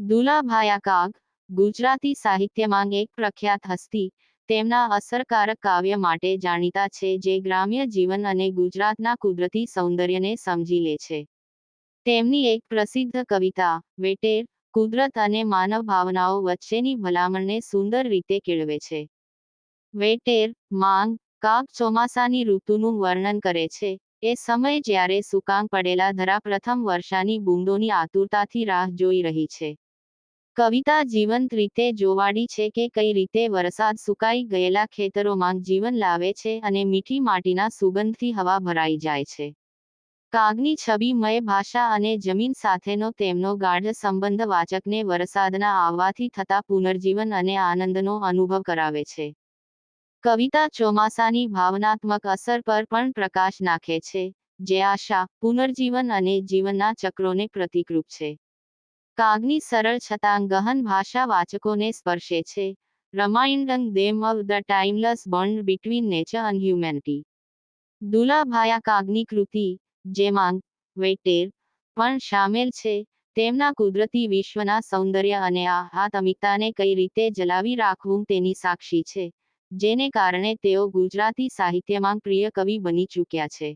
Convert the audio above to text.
દુલાભાયા કાગ ગુજરાતી સાહિત્યમાં એક પ્રખ્યાત હસ્તી, તેમના અસરકારક કાવ્ય માટે જાણીતા છે જે ગ્રામ્ય જીવન અને ગુજરાતના કુદરતી સૌંદર્યને સમજી લે છે. તેમની એક પ્રસિદ્ધ કવિતા, વેટેર, કુદરત અને માનવ ભાવનાઓ વચ્ચેની ભલામણને સુંદર રીતે કેળવે છે. વેટેર, માંગ, કાગ ચોમાસાની ઋતુનું વર્ણન કરે છે. એ સમય જ્યારે સુકાંગ પડેલા ધરા પ્રથમ વર્ષાની બૂંદોની આતુરતાથી રાહ જોઈ રહી છે. કવિતા જીવંત રીતે જોવાડી છે કે કઈ રીતે વરસાદ સુકાઈ ગયેલા ખેતરોમાં જીવન લાવે છે અને મીઠી માટીના સુગંધથી હવા ભરાઈ જાય છે. કાગની છબીમય ભાષા અને જમીન સાથેનો તેમનો ગાઢ સંબંધ વાચકને વરસાદના આવવાથી થતા પુનર્જીવન અને આનંદનો અનુભવ કરાવે છે. કવિતા ચોમાસાની ભાવનાત્મક અસર પર પણ પ્રકાશ નાખે છે, જે આશા, પુનર્જીવન અને જીવનના ચક્રોને પ્રતિકરૂપ છે. કાગની સરળ છતાં ગહન ભાષા વાચકોને સ્પર્શે છે. Reminding them of the timeless bond between nature અને હ્યુમેનિટી દુલાભાયા કાગની કૃતિ, જેમાં વેટેર પણ શામેલ છે, તેમના કુદરતી વિશ્વના સૌંદર્ય અને આહાતમિકતાને કઈ રીતે જલાવી રાખવું તેની સાક્ષી છે, જેને કારણે તેઓ ગુજરાતી સાહિત્યમાં પ્રિય કવિ બની ચૂક્યા છે.